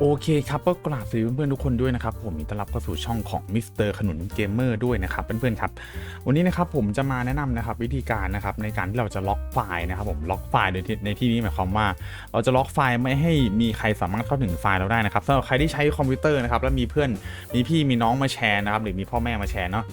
โอเคครับก็กราบสวัสดีเพื่อนๆทุกคนด้วยนะครับผมยินดีต้อนรับเข้าสู่ช่องของมิสเตอร์ขนุนเกมเมอร์ด้วยนะครับเพื่อนๆครับวันนี้นะครับผมจะมาแนะนำนะครับวิธีการนะครับในการที่เราจะล็อกไฟล์นะครับผมล็อกไฟล์โดยที่ในที่นี้หมายความว่า เราจะล็อกไฟล์ไม่ให้มีใครสามารถเข้าถึงไฟล์เราได้นะครับสำหรับใครที่ใช้คอมพิวเตอร์นะครับแล้วมีเพื่อนมีพี่มีน้องมาแชร์นะครับหรือมีพ่อแม่มาแชร์เนาะ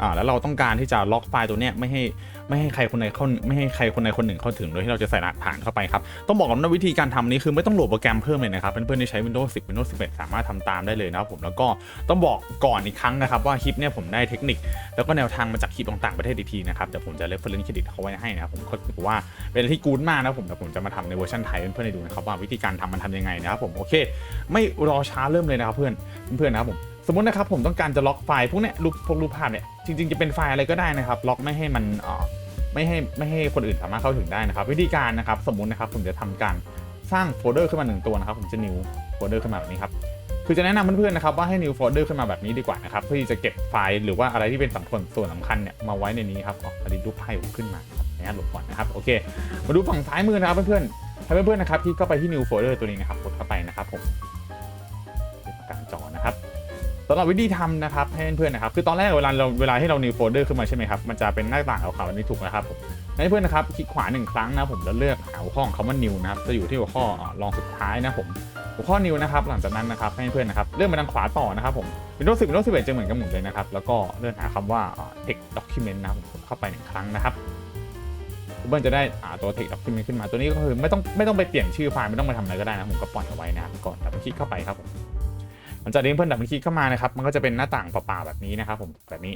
อ่าแล้วเราต้องการที่จะล็อกไฟล์ตัวเนี้ยไม่ให้ไม่ให้ใครคนใดเข้าไม่ให้ใครคนใดคนหนึ่งเข้าถึงโดยที่เราจะใส่รหัสผ่านเข้าไปครับต้องบอกก่อนว่าวิธีการทำนี้คือไม่ต้องโหลดโปรแกรมเพิ่มเลยนะครับเพื่อนๆที่ใช้ Windows 10 Windows 11 สามารถทำตามได้เลยนะครับผมแล้วก็ต้องบอกก่อนอีกครั้งนะครับว่าคลิปเนี่ยผมได้เทคนิค แล้วก็แนวทางมาจากคลิปต่างประเทศอีกทีนะครับเดี๋ยวผมจะเรฟเฟรนซ์เครดิตเขาไว้ให้นะครับผมก็ถือว่าเป็นที่กู๊ดมากนะผมเดี๋ยวผมจะมาทำในเวอร์ชันไทยเพื่อนๆให้ดูนะครับว่าวิธีการทำมันทำยังไงนะครับผมโอเค ไม่รอช้าเริ่มเลยนะครับเพื่อนเพื่อนๆนะครับผมสมมตินะครับผมต้องการจะล็อกไฟล์พวกเนี้ยรูปพวกรูปภาพเนี่ย จริง ๆ จะเป็นไฟล์อะไรก็ได้นะครับ ล็อกไม่ให้มันอ่อไม่ให้ไม่ให้คนอื่นสามารถเข้าถึงได้นะครับ วิธีการนะครับสมมุตินะครับผมจะทำการสร้างโฟลเดอร์ขึ้นมาหนึ่งตัวนะครับ ผมจะ new โฟลเดอร์ขึ้นมาแบบนี้ครับคือจะแนะนำเพื่อนๆนะครับว่าให้ new โฟลเดอร์ขึ้นมาแบบนี้ดีกว่านะครับเพื่อที่จะเก็บไฟล์หรือว่าอะไรที่เป็นสำคัญส่วนสำคัญเนี่ยมาไว้ในนี้ครับอ๋ออันนี้รูปไพ่ผมขึ้นมาครับนะหลบก่อนนะครับโอเค มาดูฝั่งซ้ายมือนะครับเพื่อนๆให้เพื่อนๆนะครับที่เข้าไปที่ new folder ตัวนี้นะครับกดเข้าไปนะครับผมกางจอนะครับำหรับวิธีทำนะครับให้เพื่อนๆนะครับคือตอนแรกเวลาเราเวลาที่เรา new folder ขึ้นมาใช่ไหมครับมันจะเป็นหน้าต่างขาวๆอันนี้ถูกนะครับให้เพื่อนนะครับคลิกขวาหนึ่งครั้งนะผมแล้วเลือกหาหัวข้อของคำว่า new นะครับจะอยู่ที่หัวข้อรองสุดท้ายนะผมหัวข้อ new นะครับหลังจากนั้นนะครับให้เพื่อนนะครับเลื่อนไปทางขวาต่อนะครับผม Windows 10 Windows 11จะเหมือนกันหมดเลยนะครับแล้วก็เลื่อนหาคำว่าอ่า text document นะครับผมกดเข้าไปหนึ่งครั้งนะครับเพื่อนจะได้อ่าตัว text document ขึ้นมาตัวนี้ก็คือไม่ต้องไม่ต้องไปเปลี่ยนชื่อไฟล์ไม่ต้องไปทำอะไรก็ได้นะผมก็ปล่อยเอาไว้นะครับก่อนดับเบิลคลิกเข้าไปครับผม หลังจากนี้เพื่อนดับเบิคลิกเข้ามานะครับ มันก็จะเป็นหน้าต่างเปล่าๆแบบนี้นะครับ ผมแบบนี้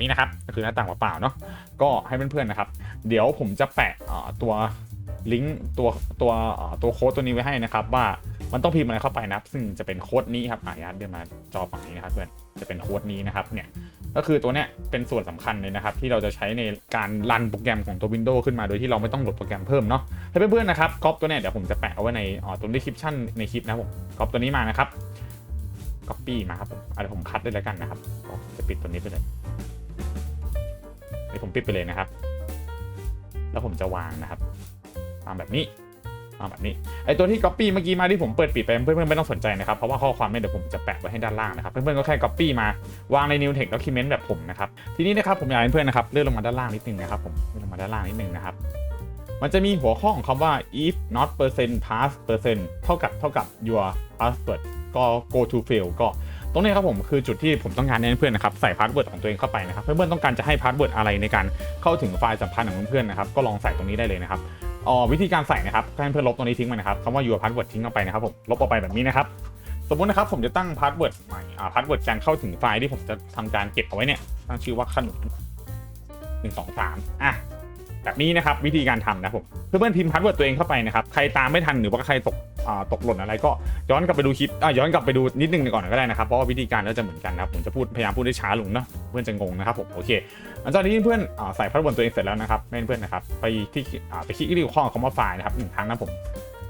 นี่นะครับก็คือหน้าต่างเปล่าๆเนาะก็ให้เพื่อนๆนะครับ เดี๋ยวผมจะแปะตัวลิงก์ตัวตัวตัวโค้ดตัวนี้ไว้ให้นะครับ ว่ามันต้องพิมพ์อะไรเข้าไปนะครับ ซึ่งจะเป็นโค้ดนี้ครับอายัดเดินมาจอฝั่งนี้นะครับเพื่อนจะเป็นโค้ดนี้นะครับเนี่ยก็คือตัวเนี้ยเป็นส่วนสำคัญเลยนะครับ ที่เราจะใช้ในการรันโปรแกรมของตัว Windows ขึ้นมาโดยที่เราไม่ต้องโหลดโปรแกรมเพิ่มเนาะให้เพื่อนๆนะครับก๊อปตัวเนี้ยเดี๋ยวผมจะแปะเอาไว้ในตัว description ในคลิปนะผมก๊อปตัวนี้มานะครับ ก๊อปปี้มาครับผมอะเดี๋ยวผมคัดได้แล้วกันนะครับจะปิดตัวนี้ไปเลยเดี๋ยวผมปิดไปเลยนะครับ แล้วผมจะวางนะครับวางแบบนี้วางแบบนี้ไอตัวที่ copy เมื่อกี้มาที่ผมเปิดปิดไปเพื่อนๆไม่ต้องสนใจนะครับเพราะว่าข้อความเนี่ยเดี๋ยวผมจะแปะไว้ให้ด้านล่างนะครับเพื่อนๆก็แค่ copy มาวางใน new text document แบบผมนะครับทีนี้นะครับผมอยากให้เพื่อนนะครับเลื่อนลงมาด้านล่างนิดนึงนะครับผมเลื่อนลงมาด้านล่างนิดนึงนะครับมันจะมีหัวข้อของคำว่า if not percent pass percent เท่ากับเท่ากับ your password ก็ go to fail ก็ตรงนี้ครับผมคือจุดที่ผมต้องการให้เพื่อนนะครับใส่พาสเวิร์ดของตัวเองเข้าไปนะครับเพื่อนๆต้องการจะให้พาสเวิร์ดอะไรในการเข้าถึงไฟล์สำคัญของเพื่อนๆนะครับก็ลองใส่ตรงนี้ได้เลยนะครับอ๋อวิธีการใส่นะครับให้เพื่อนลบตรงนี้ทิ้งไปนะครับคำว่า your password ทิ้งออกไปนะครับผมลบออกไปแบบนี้นะครับสมมตินะครับผมจะตั้ง password ใหม่อ่า password การเข้าถึงไฟล์ที่ผมจะทำการเก็บเอาไว้เนี่ยตั้งชื่อว่าขนุนหนึ่งสองสามอะแบบนี้นะครับวิธีการทำนะผมเพื่อนๆพิมพ์ password ตัวเองเข้าไปนะครับใครตามไม่ทันหรือว่าใครตกอ่า ตกหล่นอะไรก็ย้อนกลับไปดูคลิปย้อนกลับไปดูนิดนึงก่อนก็ได้นะครับเพราะว่าวิธีการก็จะเหมือนกันนะครับผมจะพูดพยายามพูดได้ช้าลงนะเพื่อนจะงงนะครับผมโอเคหลังจากที่เพื่อนอใส่พาสเวิร์ดตัวเองเสร็จแล้วนะครับให้เพื่อนนะครับไปที่ไปคลิกที่ข้อคำว่าไฟล์นะครับหนึ่งครั้งนะผม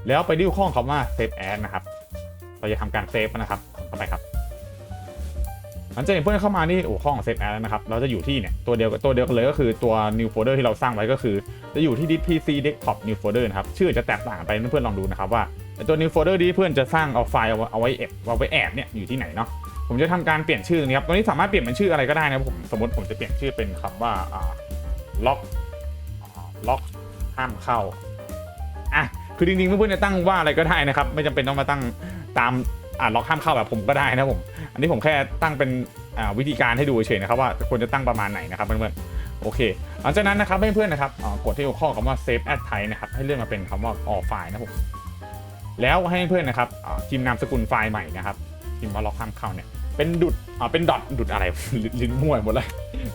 แล้วไปที่ข้อคำว่า save as นะครับ เราจะทำการเซฟนะครับเข้าไปครับ หลังจากนี้เพื่อนเข้ามานี่โอ้ข้อง save as แล้วนะครับ เราจะอยู่ที่เนี่ยตัวเดียวกับตัวเดียวกันเลยก็คือตัว new folder ที่เราสร้างไว้ก็คือ จะอยู่ที่ disk pc desktop new folder นะครับ ชื่อจะแตกต่างไปเพื่อนๆลองดูนะครับว่า ตัว new folder ที่เพื่อนจะสร้างเอาไฟล์เอาไว้แอบเอาไว้แอบเนี่ยอยู่ที่ไหนเนาะผมจะทำการเปลี่ยนชื่อนี้ครับตัวนี้สามารถเปลี่ยนเป็นชื่ออะไรก็ได้นะผมสมมติผมจะเปลี่ยนชื่อเป็นคำว่าอ่าล็อกล็อกห้ามเข้าอะคือจริงๆเพื่อนๆจะตั้งว่าอะไรก็ได้นะครับ ไม่จำเป็นต้องมาตั้งตามอ่าล็อกห้ามเข้าแบบผมก็ได้นะผม อันนี้ผมแค่ตั้งเป็นวิธีการให้ดูเฉยๆนะครับว่าควรจะตั้งประมาณไหนนะครับเพื่อนๆโอเคหลังจากนั้นนะครับเพื่อนๆนะครับกดที่หัวข้อคำว่า save as type นะครับให้เลื่อนมาเป็นคำว่า all file นะผม แล้วให้เพื่อนนะครับพิมพ์นามสกุลไฟล์ใหม่นะครับพิมพ์ว่าล็อกห้ามเข้าเนี่ยเป็นดุดอ่าเป็นดอทดุดอะไรลิ้นลิ้นมั่วหมดเลย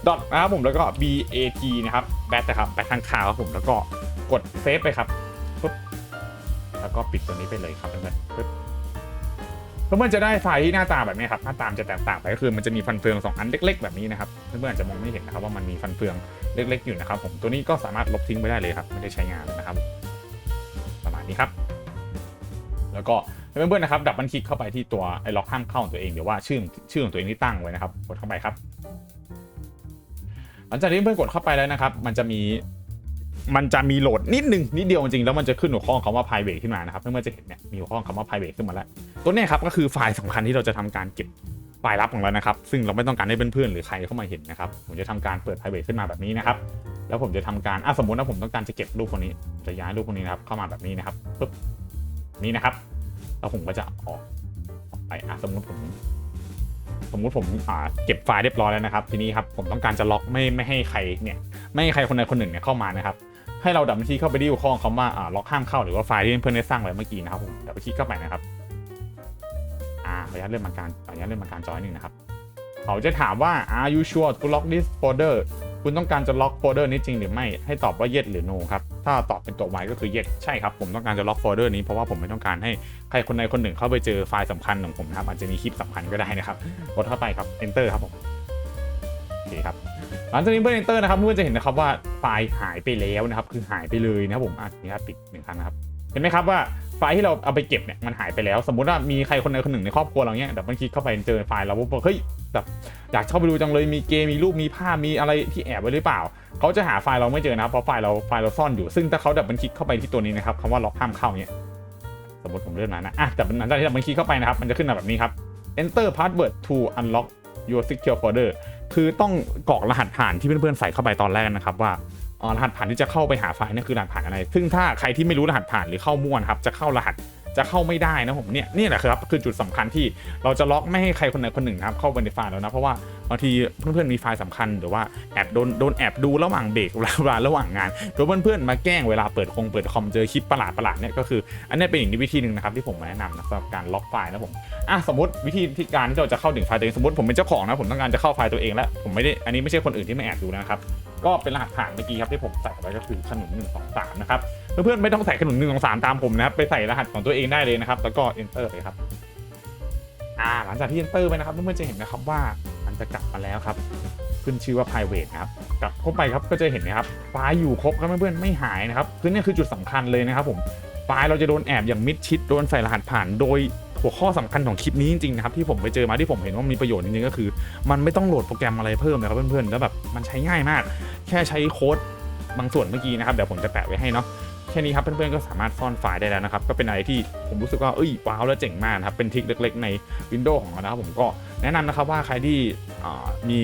ดอทนะครับผมแล้วก็ b a t นะครับแบทนะครับแบทข้างคาวครับผมแล้วก็กดเซฟไปครับปุ๊บแล้วก็ปิดตัวนี้ไปเลยครับเพื่อนปึ๊บเพื่อนจะได้ไฟล์ที่หน้าตาแบบนี้ครับหน้าตามจะแตกต่างไปก็คือมันจะมีฟันเฟืองสองอันเล็ก ๆ แบบนี้นะครับเพื่อนๆอาจจะมองไม่เห็นนะครับว่ามันมีฟันเฟืองเล็ก ๆ อยู่นะครับผมตัวนี้ก็สามารถลบทิ้งไปได้เลยครับไม่ได้ใช้งานแล้วนะครับ ประมาณนี้ครับ แล้วก็เพื่อนๆนะครับดับบันคลิกเข้าไปที่ตัวไอ้ล็อกห้ามเข้าของตัวเองเดี๋ยวว่าชื่อชื่อของตัวเองที่ตั้งไว้นะครับกดเข้าไปครับ หลังจากที่เพื่อนกดเข้าไปแล้วนะครับ มันจะมีมันจะมีโหลดนิดนึงนิดเดียวจริงๆแล้วมันจะขึ้นหัวข้อคำว่า private ขึ้นมานะครับเพื่อนๆจะเห็นเนี่ยมีหัวข้อคำว่า private ขึ้นมาแล้ว ตัวนี้ครับก็คือไฟล์สำคัญที่เราจะทำการเก็บไฟล์ลับของเรานะครับ ซึ่งเราไม่ต้องการให้เพื่อนๆหรือใครเข้ามาเห็นนะครับผมจะทำการเปิด private ขึ้นมาแบบนี้นะครับแล้วผมจะทำการอะสมมติว่าผมต้องการจะเก็บรูปคนนี้จะย้ายรูปคนนี้นะครับเข้ามาแบบนี้นะครับปึ๊บ นี่นะครับ แล้วผมก็จะออกไปอะสมมติผมสมมุติผมอ่าเก็บไฟล์เรียบร้อยแล้วนะครับ ทีนี้ครับผมต้องการจะล็อกไม่ไม่ให้ใครเนี่ย ไม่ให้ใครคนใดคนหนึ่งเนี่ยเข้ามานะครับ ให้เราดับเบิลคลิกเข้าไปที่หัวข้อคำว่าอ่าล็อกห้ามเข้าหรือว่าไฟล์ที่เพื่อนได้สร้างไว้เมื่อกี้นะครับผมดับเบิลคลิกเข้าไปนะครับอ่าขออนุญาตเริ่มมาการขออนุญาตเริ่มมาการจอยหนึ่งนะครับเขาจะถามว่า are you sure to lock this folder คุณต้องการจะล็อกโฟลเดอร์นี้จริงหรือไม่ให้ตอบว่า yes หรือ no ครับ ถ้าตอบเป็นตัว y ก็คือ yes ใช่ครับ ผมต้องการจะล็อกโฟลเดอร์นี้เพราะว่าผมไม่ต้องการให้ใครคนใดคนหนึ่งเข้าไปเจอไฟล์สำคัญของผมนะครับอาจจะมีคลิปสำคัญก็ได้นะครับกดเข้าไปครับ enter ครับผมโอเคครับหลังจากนี้เมื่อ enter นะครับเพื่อนจะเห็นนะครับว่าไฟล์หายไปแล้วนะครับคือหายไปเลยนะครับผมอะนี่ครับปิดหนึ่งครั้งนะครับเห็นไหมครับว่าไฟล์ที่เราเอาไปเก็บเนี่ยมันหายไปแล้ว สมมติว่ามีใครคนใดคนหนึ่งในครอบครัวเราเนี่ยแบบมันคลิกเข้าไปเจอไฟล์เราปุ๊บเฮ้ย แบบอยากเข้าไปดูจังเลยมีเกมมีรูปมีภาพมีอะไรที่แอบไว้หรือเปล่าเขาจะหาไฟล์เราไม่เจอนะครับเพราะไฟล์เราไฟล์เราซ่อนอยู่ซึ่งถ้าเขาดับมันคลิกเข้าไปที่ตัวนี้นะครับคำว่าล็อกห้ามเข้าเนี่ยสมมติผมเลื่อนมานะอะแต่หลังจากที่ดับมันคลิกเข้าไปนะครับมันจะขึ้นมาแบบนี้ครับ enter password to unlock your secure folder คือต้องกรอกรหัสผ่านที่เพื่อนๆใส่เข้าไปตอนแรกนะครับว่ารหัสผ่านที่จะเข้าไปหาไฟล์นี่คือรหัสผ่านอะไร ซึ่งถ้าใครที่ไม่รู้รหัสผ่านหรือเข้ามั่วนะครับจะเข้ารหัส จะเข้าไม่ได้นะผมเนี่ยนี่แหละครับคือจุดสำคัญที่เราจะล็อกไม่ให้ใครคนใดคนหนึ่งนะครับเข้าไปในไฟล์แล้วนะเพราะว่าบางทีเพื่อนๆมีไฟล์สำคัญหรือว่าแอบโดนโดนแอบดูระหว่างเบรกเวลาระหว่างงานหรือเพื่อนๆมาแกล้งเวลาเปิดคงเปิดคอมเจอคลิปประหลาดประหลาดเนี่ยก็คืออันนี้เป็นอีกวิธีหนึ่งนะครับที่ผมมาแนะนำนะสำหรับการล็อกไฟล์นะผมอะสมมติวิธีที่การที่เราจะเข้าถึงไฟล์ตัวเองสมมติผมเป็นเจ้าของนะผมต้องการจะเข้าไฟล์ตัวเองแล้วผมไม่ได้อันนี้ไม่ใช่คนอื่นที่มาแอบดูนะครับก็เป็นรหัสผ่านเมื่อกี้ครับที่ผมใส่ไว้ก็คือขนุน1 2 3นะครับ เพื่อนๆไม่ต้องใส่ขนุน1 2 3ตามผมนะครับไปใส่รหัสของตัวเองได้เลยนะครับ แล้วก็ enter เลยครับอ่าหลังจากที่ enter ไปนะครับเพื่อนๆจะเห็นนะครับว่ามันจะกลับมาแล้วครับ ขึ้นชื่อว่า private นะครับกลับเข้าไปครับก็จะเห็นนะครับไฟล์อยู่ครบครับเพื่อนๆไม่หายนะครับคือนี่คือจุดสำคัญเลยนะครับ ผมไฟล์เราจะโดนแอบอย่างมิดชิดโดนใส่รหัสผ่านโดยหัวข้อสำคัญของคลิปนี้จริงๆนะครับที่ผมไปเจอมาที่ผมเห็นว่ามีประโยชน์จริงๆก็คือ มันไม่ต้องโหลดโปรแกรมอะไรเพิ่มนะครับเพื่อนๆแล้วแบบมันใช้ง่ายมาก แค่ใช้โค้ดบางส่วนเมื่อกี้นะครับเดี๋ยวผมจะแปะไว้ให้เนาะ แค่นี้ครับเพื่อนๆก็สามารถซ่อนไฟล์ได้แล้วนะครับ ก็เป็นอะไรที่ผมรู้สึกว่าเอ้ยว้าวและเจ๋งมากครับ เป็นทริคเล็กๆ ใน Windows ของเรานะครับผมก็แนะนำนะครับว่าใครที่มี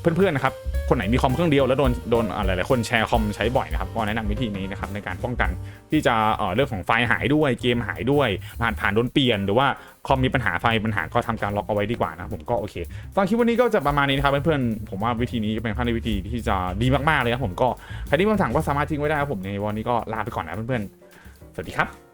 เพื่อนๆนะครับ คนไหนมีคอมเครื่องเดียวแล้วโดนโดนอ่าหลายๆคนแชร์คอมใช้บ่อยนะครับก็แนะนำวิธีนี้นะครับในการป้องกันที่จะเอ่อเรื่องของไฟล์หายด้วยเกมหายด้วยรหัสผ่านโดนเปลี่ยน หรือว่าคอมมีปัญหาไฟปัญหาก็ทำการล็อกเอาไว้ดีกว่านะผมก็โอเคตอนคลิปวันนี้ก็จะประมาณนี้นะครับเพื่อนๆผมว่าวิธีนี้เป็นขั้นวิธีที่จะดีมากๆเลยครับผมก็ใครที่มีคำถามก็สามารถทิ้งไว้ได้ครับผมในวันนี้ก็ลาไปก่อนนะเพื่อนๆสวัสดีครับ